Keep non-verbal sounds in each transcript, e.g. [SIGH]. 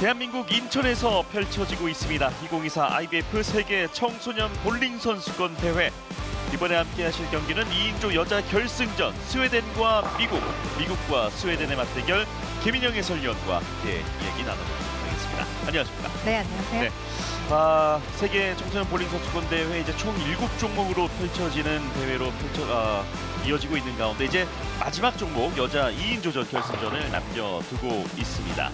대한민국 인천에서 펼쳐지고 있습니다. 2024 IBF 세계 청소년 볼링 선수권 대회. 이번에 함께 하실 경기는 2인조 여자 결승전 스웨덴과 미국, 미국과 스웨덴의 맞대결 김인영 해설위원과 함께 얘기 나눠보도록 하겠습니다. 안녕하십니까? 네, 안녕하세요. 네. 아, 세계 청소년 볼링 선수권 대회 이제 총 7종목으로 펼쳐지는 대회로 펼쳐 아, 이어지고 있는 가운데 이제 마지막 종목 여자 2인조전 결승전을 남겨두고 있습니다.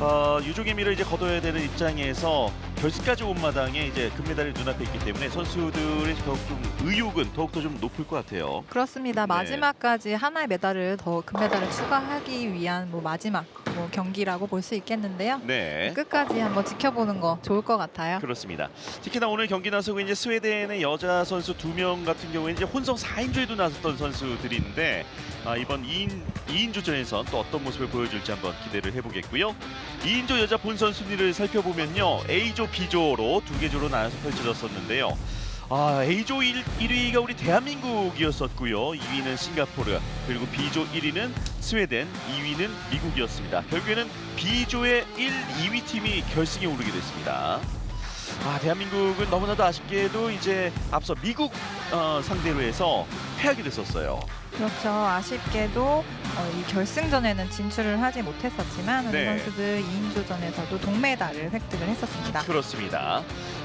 어, 유종의 미를 이제 거둬야 되는 입장에서 결승까지 온 마당에 이제 금메달이 눈앞에 있기 때문에 선수들의 더욱 좀 의욕은 더욱더 좀 높을 것 같아요. 그렇습니다. 네. 마지막까지 하나의 메달을 더 금메달을 추가하기 위한 뭐 마지막 뭐 경기라고 볼 수 있겠는데요. 네. 끝까지 한번 지켜보는 거 좋을 것 같아요. 그렇습니다. 특히나 오늘 경기 나서고 이제 스웨덴의 여자 선수 두 명 같은 경우에 이제 혼성 4인조에도 나섰던 선수들인데 아, 이번 2인 2인조전에선 또 어떤 모습을 보여줄지 한번 기대를 해보겠고요. 2인조 여자 본선 순위를 살펴보면요, A조, B조로 두 개 조로 나눠서 펼쳐졌었는데요. 아, A조 1, 1위가 우리 대한민국이었었고요. 2위는 싱가포르, 그리고 B조 1위는 스웨덴, 2위는 미국이었습니다. 결국에는 B조의 1, 2위 팀이 결승에 오르게 됐습니다. 아, 대한민국은 너무나도 아쉽게도 이제 앞서 미국 어, 상대로 해서 패하게 됐었어요. 그렇죠. 아쉽게도 어, 이 결승전에는 진출을 하지 못했었지만 우리 네. 선수들 2인조전에서도 동메달을 획득을 했었습니다. 그렇습니다.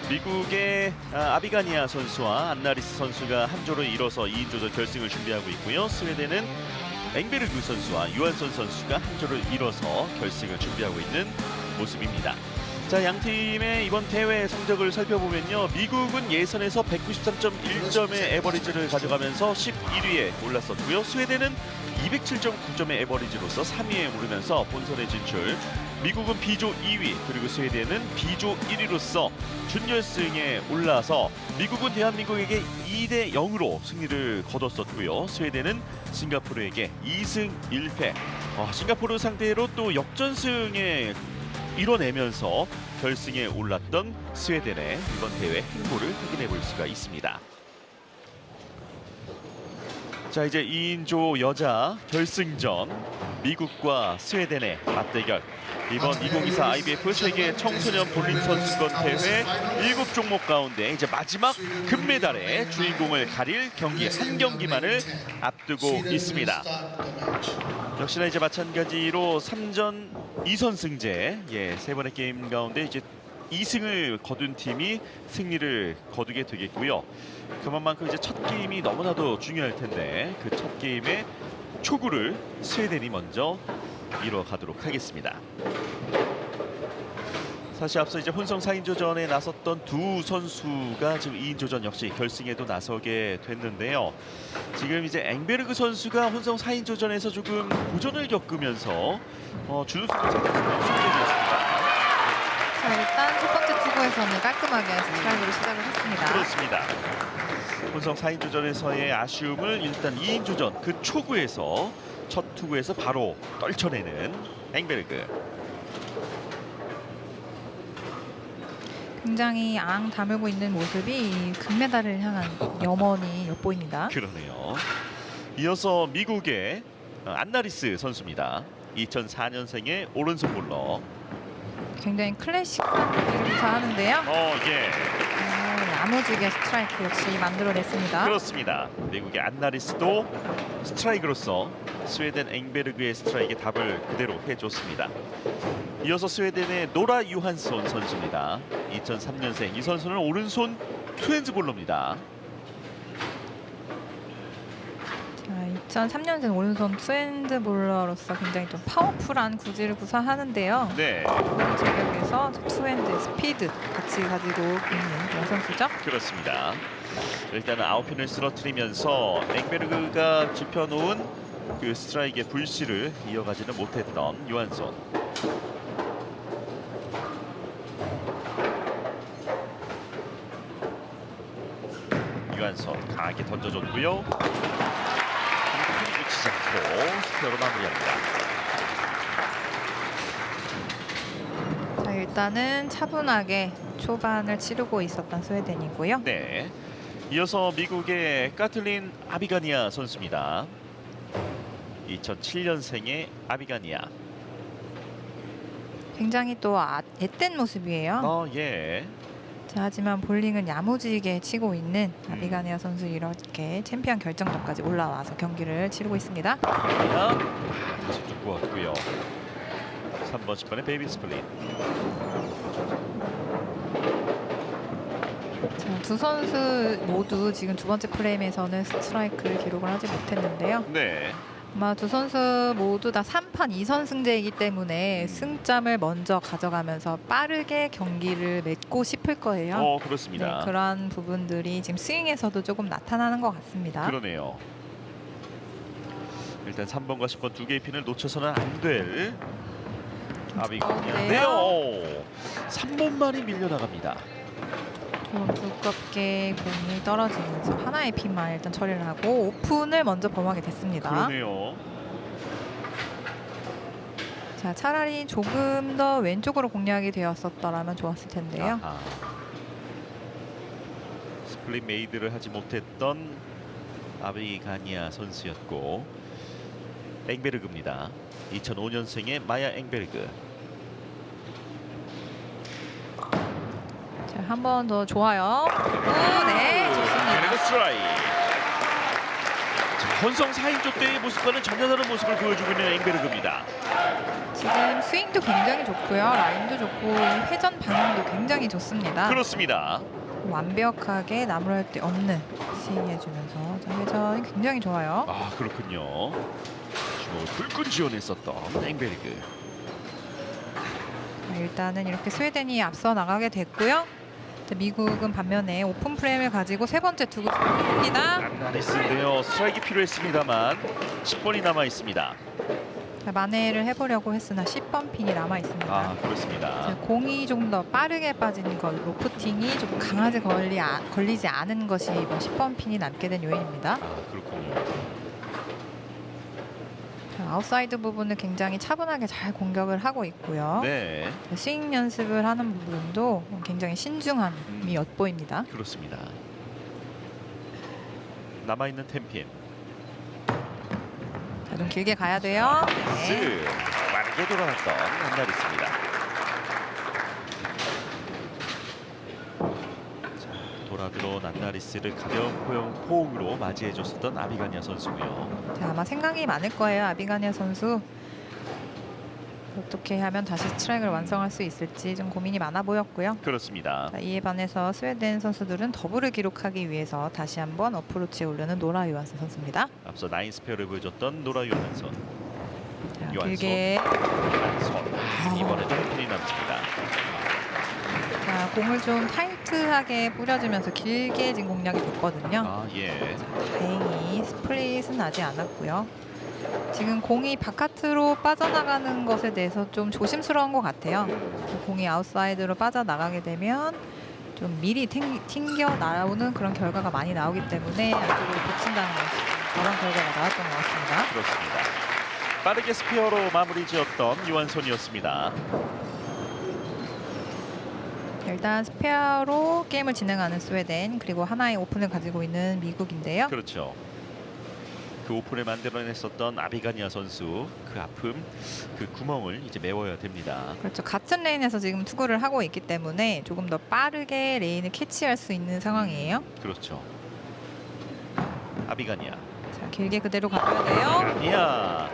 미국의 아, 아비가니아 선수와 안나리스 선수가 한 조를 이뤄서 2인조전 결승을 준비하고 있고요. 스웨덴은 앵베르그 선수와 유한선 선수가 한 조를 이뤄서 결승을 준비하고 있는 모습입니다. 자, 양 팀의 이번 대회 성적을 살펴보면요. 미국은 예선에서 193.1점의 에버리지를 가져가면서 11위에 올랐었고요. 스웨덴은 207.9점의 에버리지로서 3위에 오르면서 본선에 진출. 미국은 B조 2위 그리고 스웨덴은 B조 1위로서 준결승에 올라서 미국은 대한민국에게 2대 0으로 승리를 거뒀었고요. 스웨덴은 싱가포르에게 2승 1패. 어, 싱가포르 상대로 또 역전승에 이뤄내면서 결승에 올랐던 스웨덴의 이번 대회 행보를 확인해 볼 수가 있습니다. 자 이제 2인조 여자 결승전 미국과 스웨덴의 맞대결 이번 2024 IBF 세계 청소년 볼링 선수권 대회 7종목 가운데 이제 마지막 금메달의 주인공을 가릴 경기 한 경기만을 앞두고 있습니다. 역시나 이제 마찬가지로 3전 2선승제 예, 세 번의 게임 가운데 이제 2승을 거둔 팀이 승리를 거두게 되겠고요. 그만큼 이제 첫 게임이 너무나도 중요할 텐데 그 첫 게임의 초구를 스웨덴이 먼저 이뤄가도록 하겠습니다. 사실 앞서 이제 혼성 4인 조전에 나섰던 두 선수가 지금 2인 조전 역시 결승에도 나서게 됐는데요. 지금 이제 앵베르그 선수가 혼성 4인 조전에서 조금 고전을 겪으면서 어, 준우승을. 수비였습니다. 자, 일단 첫 번째 투구에서는 깔끔하게 스트라이크로 시작을 했습니다. 그렇습니다. 혼성 4인 조전에서의 아쉬움을 일단 2인 조전 그 초구에서 첫 투구에서 바로 떨쳐내는 앵베르그. 굉장히 앙 다물고 있는 모습이 이 금메달을 향한 염원이 엿보입니다. 그러네요. 이어서 미국의 어, 안나리스 선수입니다. 2004년생의 오른손 볼러. 굉장히 클래식한 느낌을 구사하는데요. 어, 예. 음, 야무지게 스트라이크 역시 만들어냈습니다. 그렇습니다. 미국의 안나리스도 스트라이크로서 스웨덴 앵베르그의 스트라이크에 답을 그대로 해줬습니다. 이어서 스웨덴의 노라 유한손 선수입니다. 2003년생 이 선수는 오른손 투핸즈 볼러입니다. 자, 2003년생 오른손 투핸드 볼러로서 굉장히 좀 파워풀한 구질을 구사하는데요. 네, 제격에서 투핸드 스피드 같이 가지고 있는 그런 선수죠. 그렇습니다. 일단은 아웃핀을 쓰러뜨리면서 앵베르그가 짚어놓은 그 스트라이크의 불씨를 이어가지는 못했던 유한손. 유한손 강하게 던져줬고요. 놓치지 않고 스페어로 마무리합니다. 자, 일단은 차분하게 초반을 치르고 있었던 스웨덴이고요. 네. 이어서 미국의 까틀린 아비가니아 선수입니다. 2007년생의 아비가니아. 굉장히 또 아, 앳된 모습이에요. 어, 예. 자, 하지만 볼링은 야무지게 치고 있는 음. 아비가니아 선수 이렇게 챔피언 결정전까지 올라와서 경기를 치르고 있습니다. 아, 다시 쭉 구웠고요. 3번 10번의 베이비 스플릿. 자, 두 선수 모두 지금 두 번째 프레임에서는 스트라이크를 기록을 하지 못했는데요. 네. 아마 두 선수 모두 다 3판 2선 승제이기 때문에 음. 승점을 먼저 가져가면서 빠르게 경기를 맺고 싶을 거예요. 어, 네, 그렇습니다. 그런 부분들이 지금 스윙에서도 조금 나타나는 것 같습니다. 그러네요. 일단 3번과 10번 두 개의 핀을 놓쳐서는 안 될 아비가니아인데요. 두꺼운데요? 3번만이 밀려나갑니다. 좀 두껍게 공이 떨어지면서 하나의 핀만 일단 처리를 하고 오픈을 먼저 범하게 됐습니다. 그러네요. 자, 차라리 조금 더 왼쪽으로 공략이 되었었더라면 좋았을 텐데요. 아하. 스플릿 메이드를 하지 못했던 아비가니아 선수였고 앵베르그입니다. 2005년생의 마야 앵베르그. 자, 한 번 더 좋아요. 오, 네, 좋습니다. 혼성 4인조 때의 모습과는 전혀 다른 모습을 보여주고 있는 앵베르그입니다. 지금 스윙도 굉장히 좋고요. 라인도 좋고 회전 방향도 굉장히 좋습니다. 그렇습니다. 완벽하게 나무랄 데 없는 스윙 해주면서 자, 회전이 굉장히 좋아요. 아 그렇군요. 주먹을 불끈 지원했었던 앵베르그. 자, 일단은 이렇게 스웨덴이 앞서 나가게 됐고요. 자, 미국은 반면에 오픈 프레임을 가지고 세 번째 두고 있습니다. 안나레스인데요. 스트라이크 필요했습니다만 10번이 남아 있습니다. 자, 만회를 해보려고 했으나 10번 핀이 남아 있습니다. 아 그렇습니다. 자, 공이 조금 더 빠르게 빠지는 것, 로프팅이 좀 강하게 걸리, 아, 걸리지 않은 것이 뭐 10번 핀이 남게 된 요인입니다. 아 그렇군요. 자, 아웃사이드 부분을 굉장히 차분하게 잘 공격을 하고 있고요. 네 자, 스윙 연습을 하는 부분도 굉장히 신중함이 음. 엿보입니다. 그렇습니다. 남아 있는 템핀. 자, 좀 길게 가야 돼요. 네. 스 빠르게 돌아갔던 안나리스입니다. 자 들어온 안나리스를 가벼운 포용 포옹 으로 맞이해줬었던 아비가니아 선수고요. 자, 아마 생각이 많을 거예요. 아비가니아 선수. 어떻게 하면 다시 스트라이크를 완성할 수 있을지 좀 고민이 많아 보였고요. 그렇습니다. 자, 이에 반해서 스웨덴 선수들은 더블을 기록하기 위해서 다시 한번 어프로치에 오르는 노라 요한스 선수입니다. 앞서 나인 스페어를 보여줬던 노라. 자, 요한손. 길게 요한선. 아, 이번에도 템핀이 남습니다. 자, 공을 좀 타이트하게 뿌려주면서 길게 지금 공략이 됐거든요. 아 예. 다행히 스플릿은 나지 않았고요. 지금 공이 바깥으로 빠져나가는 것에 대해서 좀 조심스러운 것 같아요. 공이 아웃사이드로 빠져나가게 되면 좀 미리 튕, 튕겨 나오는 그런 결과가 많이 나오기 때문에 안쪽으로 붙인다는 것이 그런 결과가 나왔던 것 같습니다. 그렇습니다. 빠르게 스피어로 마무리 지었던 유한손이었습니다. 일단 스페어로 게임을 진행하는 스웨덴 그리고 하나의 오픈을 가지고 있는 미국인데요. 그렇죠. 그 오픈을 만들어냈었던 아비가니아 선수 그 아픔, 그 구멍을 이제 메워야 됩니다. 그렇죠. 같은 레인에서 지금 투구를 하고 있기 때문에 조금 더 빠르게 레인을 캐치할 수 있는 상황이에요. 그렇죠. 아비가니아. 자, 길게 그대로 가야 돼요. 아니야.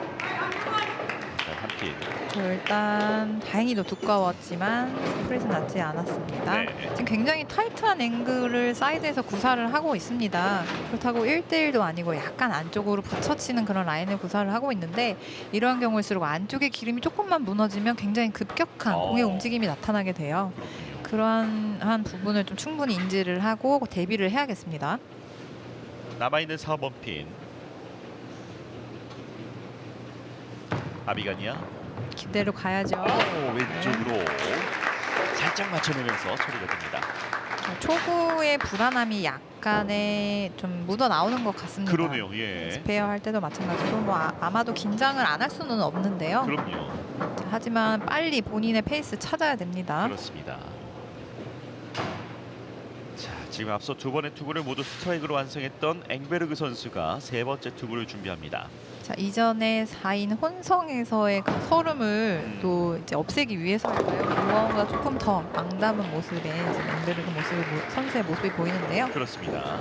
일단 한 핀. 저 일단 다행히도 두꺼웠지만 스프릿은 낮지 않았습니다. 네. 지금 굉장히 타이트한 앵글을 사이드에서 구사를 하고 있습니다. 그렇다고 1대1도 아니고 약간 안쪽으로 붙여치는 그런 라인을 구사를 하고 있는데 이러한 경우일수록 안쪽의 기름이 조금만 무너지면 굉장히 급격한 어. 공의 움직임이 나타나게 돼요. 그러한 한 부분을 좀 충분히 인지를 하고 대비를 해야겠습니다. 남아있는 4번 핀. 아비가니아. 기대로 가야죠. 오, 왼쪽으로 살짝 맞춰내면서 처리가 됩니다. 자, 초구의 불안함이 약간의 좀 묻어 나오는 것 같습니다. 그러네요. 예. 스페어 할 때도 마찬가지로 뭐 아, 마도 긴장을 안 할 수는 없는데요. 그럼요. 자, 하지만 빨리 본인의 페이스 찾아야 됩니다. 그렇습니다. 자, 지금 앞서 두 번의 투구를 모두 스트라이크로 완성했던 앵베르그 선수가 세 번째 투구를 준비합니다. 자 이전에 4인 혼성에서의 그 서름을 음. 또 이제 없애기 위해서일까요? 무언가 조금 더 망담은 모습의 지금 엠베르그 모습이 보- 선수의 모습이 보이는데요. 그렇습니다.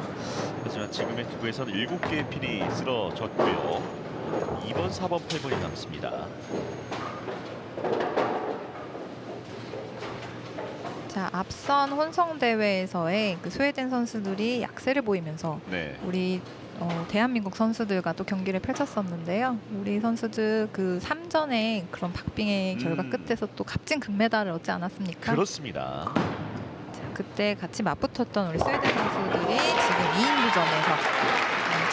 하지만 지금의 투구에서는 7개의 핀이 쓰러졌고요. 2번, 4번, 8번이 남습니다. 자 앞선 혼성 대회에서의 그 스웨덴 선수들이 약세를 보이면서 네. 우리 어, 대한민국 선수들과 또 경기를 펼쳤었는데요. 우리 선수들 그 3전의 그런 박빙의 결과 음. 끝에서 또 값진 금메달을 얻지 않았습니까? 그렇습니다. 자, 그때 같이 맞붙었던 우리 스웨덴 선수들이 지금 2인부전에서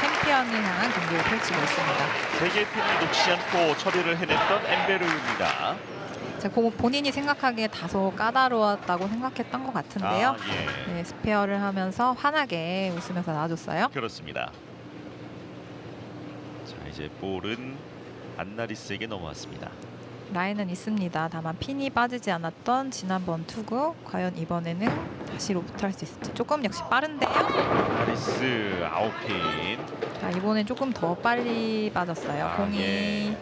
챔피언을 향한 경기를 펼치고 있습니다. 세 개의 핀을 놓치지 않고 처리를 해냈던 엠베르입니다. 자, 고- 본인이 생각하기에 다소 까다로웠다고 생각했던 것 같은데요. 아, 예. 네, 스페어를 하면서 환하게 웃으면서 나와줬어요. 그렇습니다. 자, 이제 볼은 안나리스에게 넘어왔습니다. 라인은 있습니다. 다만 핀이 빠지지 않았던 지난번 투구 과연 이번에는 다시 로프트 할 수 있을지 조금 역시 빠른데요. 안나리스 아웃핀. 자, 이번엔 조금 더 빨리 빠졌어요. 아, 공이 예.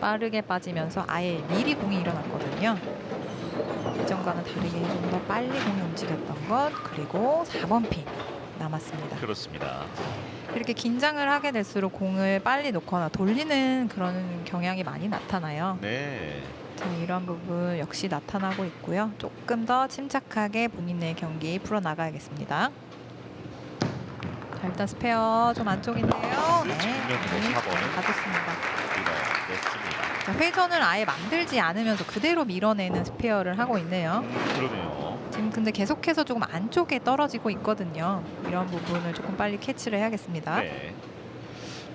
빠르게 빠지면서 아예 미리 공이 일어났거든요. 이전과는 다르게 좀 더 빨리 공이 움직였던 것 그리고 4번 핀 남았습니다. 그렇습니다. 이렇게 긴장을 하게 될수록 공을 빨리 놓거나 돌리는 그런 경향이 많이 나타나요. 네. 자, 이런 부분 역시 나타나고 있고요. 조금 더 침착하게 본인의 경기 풀어나가야겠습니다. 자, 일단 스페어 좀 안쪽인데요. 네, 정면으로 사 번을. 가졌습니다. 자, 회전을 아예 만들지 않으면서 그대로 밀어내는 스페어를 하고 있네요. 음, 그러네요. 지금 근데 계속해서 조금 안쪽에 떨어지고 있거든요. 이런 부분을 조금 빨리 캐치를 해야겠습니다. 네.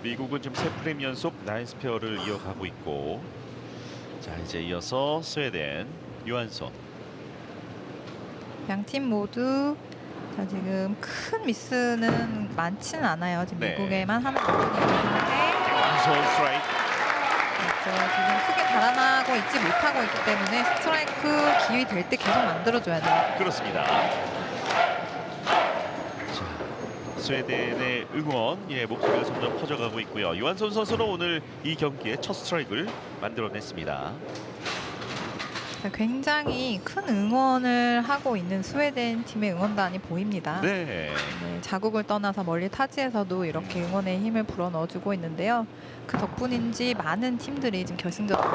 미국은 지금 세 프레임 연속 나인 스페어를 이어가고 있고 자 이제 이어서 스웨덴 유한손 양 팀 모두 자, 지금 큰 미스는 많지는 않아요. 지금 네. 미국에만 부분이 있는데 유한손 스트라이크. 지금 크게 달아나고 있지 못하고 있기 때문에 스트라이크 기회 될 때 계속 만들어줘야 돼요. 그렇습니다. 자 스웨덴의 응원 예 목소리가 점점 커져가고 있고요. 유한손 선수는 오늘 이 경기에 첫 스트라이크를 만들어냈습니다. 굉장히 큰 응원을 하고 있는 스웨덴 팀의 응원단이 보입니다. 네. 네, 자국을 떠나서 멀리 타지에서도 이렇게 응원의 힘을 불어 넣어주고 있는데요. 그 덕분인지 많은 팀들이 지금 결승전으로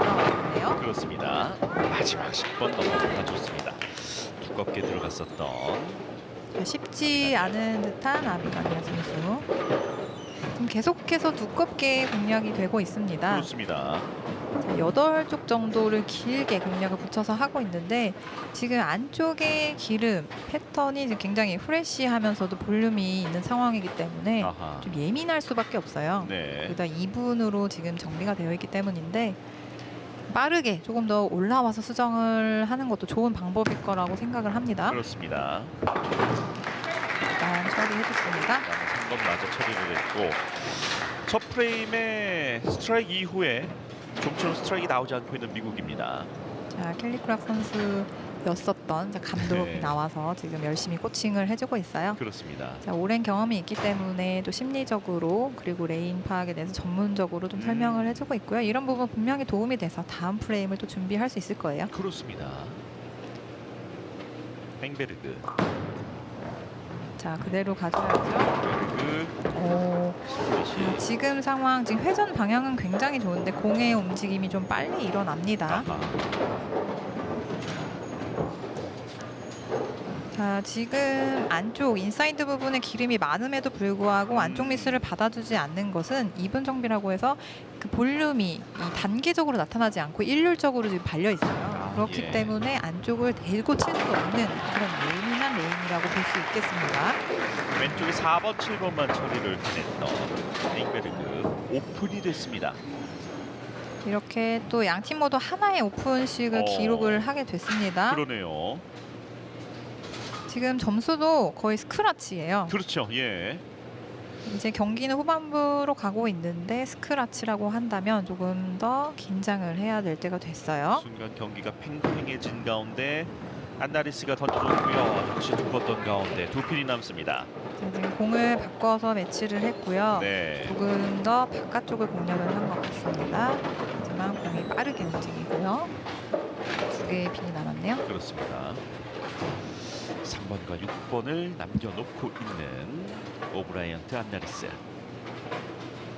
있네요. 그렇습니다. 마지막 10번 넘어가 좋습니다. 두껍게 들어갔었던 자, 쉽지 않은 듯한 아비가니아 선수. 지금 계속해서 두껍게 공략이 되고 있습니다. 그렇습니다. 자, 여덟 쪽 정도를 길게 공략을 붙여서 하고 있는데 지금 안쪽에 기름 패턴이 굉장히 프레시하면서도 볼륨이 있는 상황이기 때문에 아하. 좀 예민할 수밖에 없어요. 네. 거기다 2분으로 지금 정비가 되어 있기 때문인데 빠르게 조금 더 올라와서 수정을 하는 것도 좋은 방법일 거라고 생각을 합니다. 그렇습니다. 일단 처리해줬습니다. 3번 마저 처리를 했고 첫 프레임에 스트라이크 이후에 좀처럼 스트라이크 나오지 않고 있는 미국입니다. 자 켈리 크락 선수였었던 자, 감독이 네. 나와서 지금 열심히 코칭을 해주고 있어요. 그렇습니다. 자, 오랜 경험이 있기 때문에 또 심리적으로 그리고 레인 파악에 대해서 전문적으로 좀 음. 설명을 해주고 있고요. 이런 부분 분명히 도움이 돼서 다음 프레임을 또 준비할 수 있을 거예요. 그렇습니다. 뱅베르그, 자, 그대로 가져야죠. 오, 자, 지금 상황, 지금 회전 방향은 굉장히 좋은데 공의 움직임이 좀 빨리 일어납니다. 자, 지금 안쪽 인사이드 부분에 기름이 많음에도 불구하고 안쪽 음. 미스를 받아주지 않는 것은 이분 정비라고 해서 그 볼륨이 이 단계적으로 나타나지 않고 일률적으로 지금 발려 있어요. 아, 그렇기 예. 때문에 안쪽을 대고 칠 수 없는 그런 예민한 레인이라고 볼 수 있겠습니다. 왼쪽에 4번, 7번만 처리를 해냈던 뱅베르그 오픈이 됐습니다. 이렇게 또 양 팀 모두 하나의 오픈식을 어. 기록을 하게 됐습니다. 그러네요. 지금 점수도 거의 스크라치예요. 그렇죠. 예. 이제 경기는 후반부로 가고 있는데 스크라치라고 한다면 조금 더 긴장을 해야 될 때가 됐어요. 순간 경기가 팽팽해진 가운데 안나리스가 던져줬고요. 역시 두었던 가운데 두 핀이 남습니다. 자, 지금 공을 바꿔서 매치를 했고요. 네. 조금 더 바깥쪽을 공략을 한 것 같습니다. 하지만 공이 빠르게 움직이고요. 두 개의 핀이 남았네요. 그렇습니다. 3번과 6번을 남겨놓고 있는 오브라이언트 안나리스.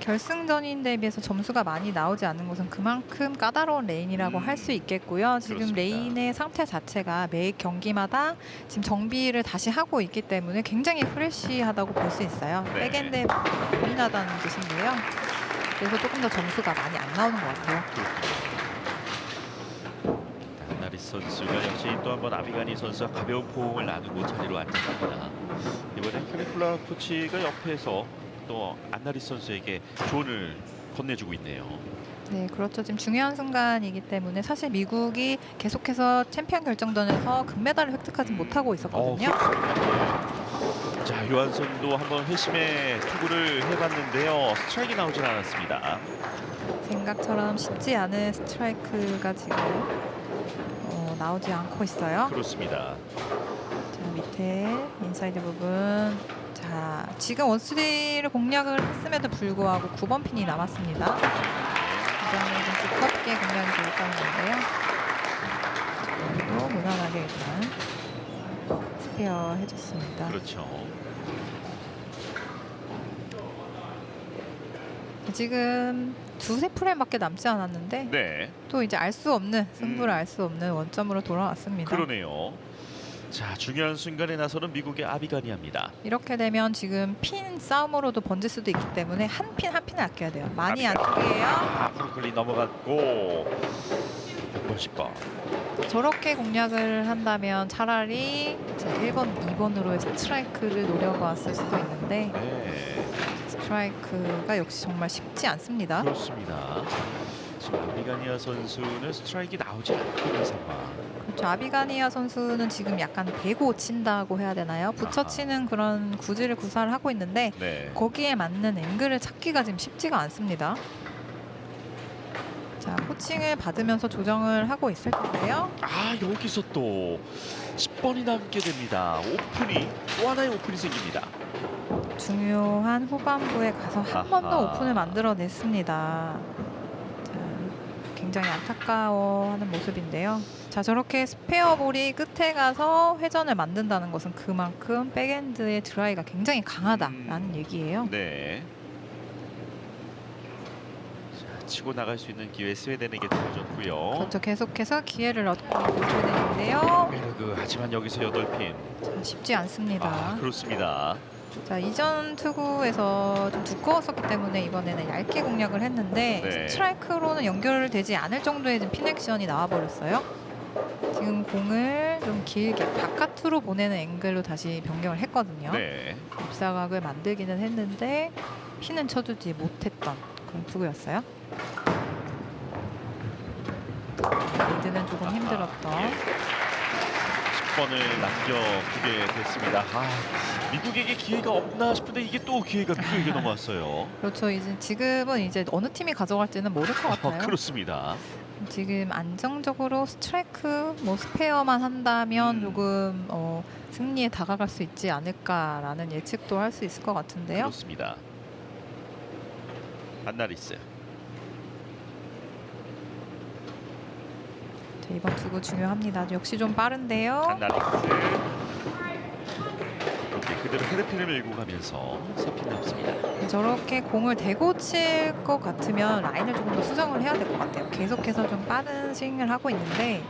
결승전인데 비해서 점수가 많이 나오지 않는 것은 그만큼 까다로운 레인이라고 음. 할 수 있겠고요. 지금 그렇습니다. 레인의 상태 자체가 매 경기마다 지금 정비를 다시 하고 있기 때문에 굉장히 프레시하다고 볼 수 있어요. 네. 백엔드에 고민하다는 뜻인데요. 그래서 조금 더 점수가 많이 안 나오는 것 같아요. 안나리스 선수가 역시 또 한번 아비가니 선수와 가벼운 포옹을 나누고 자리로 앉았습니다. 이번엔 카리플라 코치가 옆에서 또 안나리스 선수에게 조언을 건네주고 있네요. 네, 그렇죠. 지금 중요한 순간이기 때문에 사실 미국이 계속해서 챔피언 결정전에서 금메달을 획득하지 못하고 있었거든요. 어. 자, 요한선도 한번 회심의 투구를 해봤는데요. 스트라이크 나오진 않았습니다. 생각처럼 쉽지 않은 스트라이크가 지금 어, 나오지 않고 있어요. 그렇습니다. 자, 밑에 인사이드 부분. 자, 지금 원스리를 공략을 했음에도 불구하고 9번 핀이 남았습니다. 이 점은 좀 두껍게 공략이 되었다는 건데요. 그래도 무난하게 일단 스페어 해줬습니다. 그렇죠. 지금 두세 프레임밖에 남지 않았는데 네, 또 이제 알 수 없는 승부를 음. 알수 없는 원점으로 돌아왔습니다. 그러네요. 자, 중요한 순간에 나서는 미국의 아비가니아입니다. 이렇게 되면 지금 핀 싸움으로도 번질 수도 있기 때문에 한 핀 한 핀을 아껴야 돼요. 많이 안쪽이에요. 아, 브로콜리 넘어갔고 6번, 10번. 저렇게 공략을 한다면 차라리 자, 1번, 2번으로의 스트라이크를 노려봤을 수도 있는데 네, 스트라이크가 역시 정말 쉽지 않습니다. 그렇습니다. 지금 아비가니아 선수는 스트라이크 나오지 않고 있는 상황. 그렇죠. 아비가니아 선수는 지금 약간 대고 친다고 해야 되나요? 붙여치는 그런 구질을 구사를 하고 있는데 네. 거기에 맞는 앵글을 찾기가 지금 쉽지가 않습니다. 자, 코칭을 받으면서 조정을 하고 있을 텐데요. 아 여기서 또 10번이 남게 됩니다. 오픈이 또 하나의 오픈이 생깁니다. 중요한 후반부에 가서 한 번 더. 오픈을 만들어냈습니다. 자, 굉장히 안타까워하는 모습인데요. 자, 저렇게 스페어 볼이 끝에 가서 회전을 만든다는 것은 그만큼 백엔드의 드라이가 굉장히 강하다라는 음. 얘기예요. 네. 자, 치고 나갈 수 있는 기회 스웨덴에게 주어졌고요. 그렇죠. 계속해서 기회를 얻고 있는. 베르그 하지만 여기서 8핀. 자, 쉽지 않습니다. 아 그렇습니다. 자 이전 투구에서 좀 두꺼웠었기 때문에 이번에는 얇게 공략을 했는데 네. 스트라이크로는 연결되지 않을 정도의 핀 액션이 나와버렸어요. 지금 공을 좀 길게 바깥으로 보내는 앵글로 다시 변경을 했거든요. 네. 입사각을 만들기는 했는데 핀은 쳐주지 못했던 그런 투구였어요. 리드는 조금 힘들었던 예. 10번을 남겨두게 됐습니다. 아, 미국에게 기회가 없나 싶은데 이게 또 기회가 미국에게 넘어왔어요. 그렇죠. 이제 지금은 이제 어느 팀이 가져갈지는 모를 것 어, 같아요. 그렇습니다. 지금 안정적으로 스트라이크 뭐 스페어만 한다면 음. 조금 어, 승리에 다가갈 수 있지 않을까라는 예측도 할 수 있을 것 같은데요. 그렇습니다. 안나리스. 이번 투구 중요합니다. 역시 좀 빠른데요. 안나리스. 이렇게 그대로 헤드핀을 밀고 가면서 세핀 남습니다. 저렇게 공을 대고 칠 것 같으면 라인을 조금 더 수정을 해야 될 것 같아요. 계속해서 좀 빠른 스윙을 하고 있는데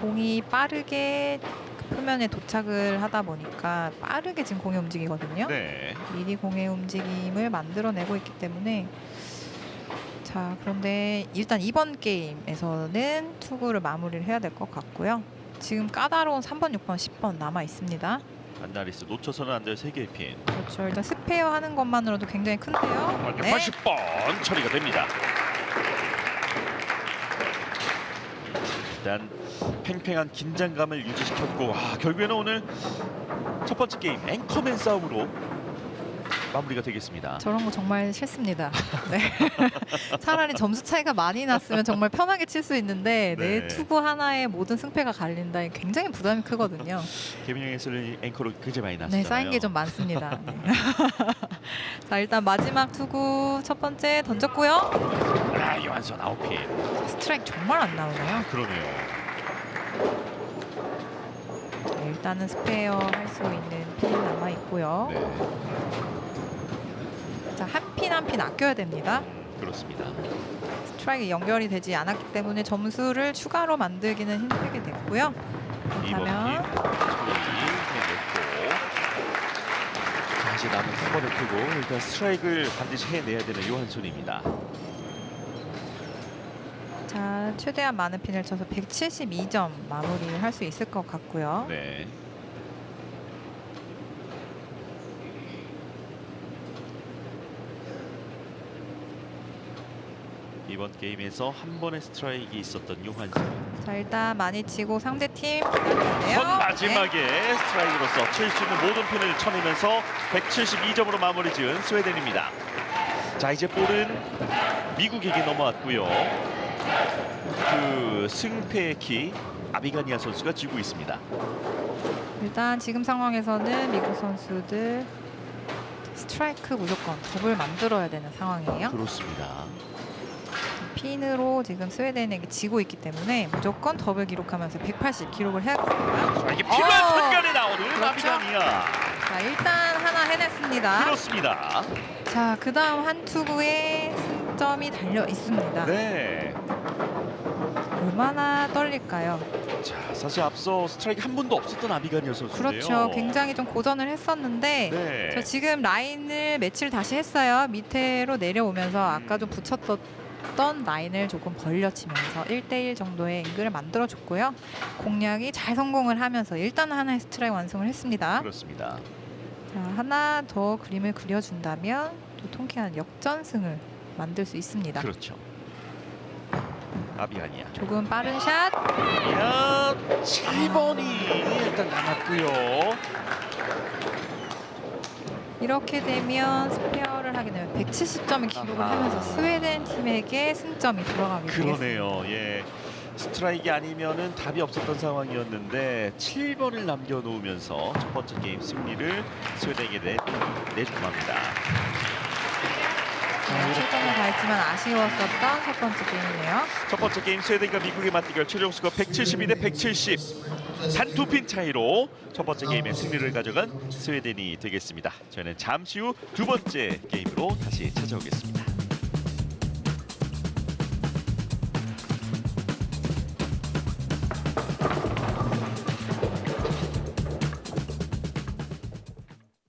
공이 빠르게 그 표면에 도착을 하다 보니까 빠르게 지금 공이 움직이거든요. 네. 미리 공의 움직임을 만들어내고 있기 때문에 자 그런데 일단 이번 게임에서는 투구를 마무리를 해야 될 것 같고요. 지금 까다로운 3번, 6번, 10번 남아 있습니다. 안나리스 놓쳐서는 안 될 세 개의 핀. 그렇죠. 일단 스페어 하는 것만으로도 굉장히 큰데요. 네. 80번 처리가 됩니다. 일단 팽팽한 긴장감을 유지시켰고 아, 결국에는 오늘 첫 번째 게임 앵커맨 싸움으로 마무리가 되겠습니다. 저런 거 정말 싫습니다. [LAUGHS] 네. [LAUGHS] 차라리 점수 차이가 많이 났으면 정말 편하게 칠 수 있는데 네. 내 투구 하나에 모든 승패가 갈린다. 굉장히 부담이 크거든요. 개민영 해설이 앵커로 굉장히 많이 나시잖아요. 네, 쌓인 게 좀 많습니다. 네. [LAUGHS] 자, 일단 마지막 투구 첫 번째 던졌고요. 아, 요한선 아웃핀. 스트라이크 정말 안 나오네요. 그러네요. 네, 일단은 스페어 할 수 있는 핀 남아 있고요. 네, 자, 한 핀 한 핀 아껴야 됩니다. 음, 그렇습니다. 스트라이크 연결이 되지 않았기 때문에 점수를 추가로 만들기는 힘들게 됐고요. 그렇다면 자, 이제 남은 한 번을 크고 일단 스트라이크를 반드시 해내야 되는 요한손입니다. 자, 최대한 많은 핀을 쳐서 172점 마무리를 할수 있을 것 같고요. 네. 이번 게임에서 한 번의 스트라이크 있었던 요한손. 자, 일단 많이 치고 상대 팀 기다리는데요. 선 마지막에 스트라이크로서 칠 수 있는 모든 핀을 쳐내면서 172점으로 마무리 지은 스웨덴입니다. 자 이제 볼은 미국에게 넘어왔고요. 그 승패의 키 아비가니아 선수가 쥐고 있습니다. 일단 지금 상황에서는 미국 선수들 스트라이크 무조건 더블 만들어야 되는 상황이에요. 그렇습니다. 핀으로 지금 스웨덴에게 지고 있기 때문에 무조건 더블 기록하면서 180 기록을 해야겠습니다. 자, 이게 필요한 어! 순간에 나오는 그렇죠. 아비가니아. 자, 일단 하나 해냈습니다. 그렇습니다. 자, 그 다음 한 투구에 승점이 달려 있습니다. 네. 얼마나 떨릴까요? 자 사실 앞서 스트라이크 한 번도 없었던 선수인데요. 그렇죠. 굉장히 좀 고전을 했었는데 네. 저 지금 라인을 매치를 다시 했어요. 밑으로 내려오면서 아까 좀 붙였던 라인을 조금 벌려치면서 1대1 정도의 앵글을 만들어줬고요. 공략이 잘 성공을 하면서 일단 하나의 스트라이크 완성을 했습니다. 그렇습니다. 자, 하나 더 그림을 그려준다면 또 통쾌한 역전승을 만들 수 있습니다. 그렇죠. 아비가니아. 조금 빠른 샷. 야, 7번이 일단 남았고요. 이렇게 되면 스페어 를 하게 되면 170점을 기록을 아하. 하면서 스웨덴 팀에게 승점이 돌아가게 되겠습니다. 그러네요. 예. 스트라이크 아니면은 답이 없었던 상황이었는데 7번을 남겨놓으면서 첫 번째 게임 승리를 스웨덴에게 내, 내주고 맙니다. 네, 최선을 다했지만 아쉬웠었던 첫 번째 게임이네요. 첫 번째 게임 스웨덴과 미국의 맞대결 최종 스코어 172 대 170 단 두 핀 차이로 첫 번째 게임의 승리를 가져간 스웨덴이 되겠습니다. 저희는 잠시 후 두 번째 게임으로 다시 찾아오겠습니다.